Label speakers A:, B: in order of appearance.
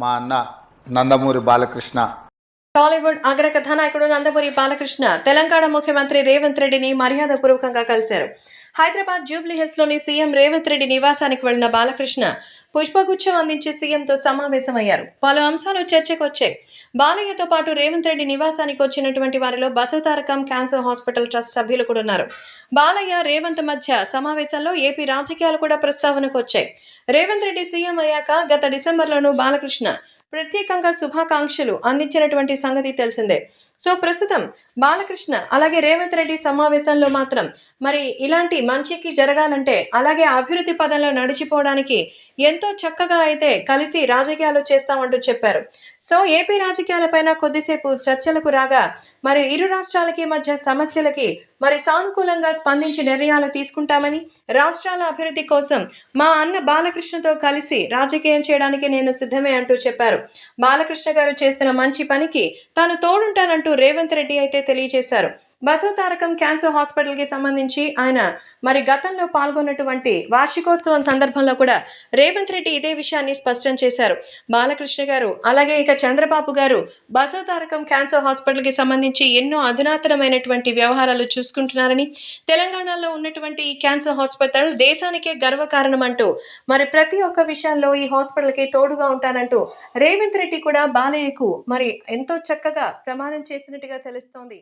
A: మా అన్న నందమూరి బాలకృష్ణ.
B: టాలీవుడ్ అగ్ర కథానాయకుడు నందమూరి బాలకృష్ణ తెలంగాణ ముఖ్యమంత్రి రేవంత్ రెడ్డిని మర్యాదపూర్వకంగా కలిశారు. హైదరాబాద్ జూబ్లీ హిల్స్లోని సీఎం రేవంత్ రెడ్డి నివాసానికి వెళ్ళిన బాలకృష్ణ పుష్పగుచ్చం అందించి సీఎంతో సమావేశమయ్యారు. పలు అంశాలు చర్చకు వచ్చాయి. బాలయ్యతో పాటు రేవంత్ రెడ్డి నివాసానికి వచ్చినటువంటి వారిలో బసవతారకం క్యాన్సర్ హాస్పిటల్ ట్రస్ట్ సభ్యులు కూడా ఉన్నారు. బాలయ్య రేవంత్ మధ్య సమావేశంలో ఏపీ రాజకీయాలు కూడా ప్రస్తావనకు వచ్చాయి. రేవంత్ రెడ్డి సీఎం అయ్యాక గత డిసెంబర్లోనూ బాలకృష్ణ ప్రత్యేకంగా శుభాకాంక్షలు అందించినటువంటి సంగతి తెలిసిందే. సో ప్రస్తుతం బాలకృష్ణ అలాగే రేవంత్ రెడ్డి సమావేశంలో మాత్రం మరి ఇలాంటి మంచికి జరగాలంటే అలాగే అభివృద్ధి పదంలో నడిచిపోవడానికి ఎంతో చక్కగా అయితే కలిసి రాజకీయాలు చేస్తామంటూ చెప్పారు. సో ఏపీ రాజకీయాలపైన కొద్దిసేపు చర్చలకు రాగా మరి ఇరు రాష్ట్రాలకి మధ్య సమస్యలకి మరి సానుకూలంగా స్పందించి నిర్ణయాలు తీసుకుంటామని రాష్ట్రాల అభివృద్ధి కోసం మా అన్న బాలకృష్ణతో కలిసి రాజకీయం చేయడానికి నేను సిద్ధమే అంటూ చెప్పారు. బాలకృష్ణ గారు చేస్తున్న మంచి పనికి తాను తోడుంటానంటూ రేవంత్ రెడ్డి అయితే తెలియజేశారు. బసవతారకం క్యాన్సర్ హాస్పిటల్కి సంబంధించి ఆయన మరి గతంలో పాల్గొన్నటువంటి వార్షికోత్సవం సందర్భంలో కూడా రేవంత్ రెడ్డి ఇదే విషయాన్ని స్పష్టం చేశారు. బాలకృష్ణ గారు అలాగే ఇక చంద్రబాబు గారు బసవతారకం క్యాన్సర్ హాస్పిటల్కి సంబంధించి ఎన్నో అధునాతనమైనటువంటి వ్యవహారాలు చూసుకుంటున్నారని తెలంగాణలో ఉన్నటువంటి ఈ క్యాన్సర్ హాస్పిటల్ దేశానికే గర్వకారణం అంటూ మరి ప్రతి ఒక్క విషయంలో ఈ హాస్పిటల్కి తోడుగా ఉంటానంటూ రేవంత్ రెడ్డి కూడా బాలయ్యకు మరి ఎంతో చక్కగా ప్రమాణం చేసినట్టుగా తెలుస్తోంది.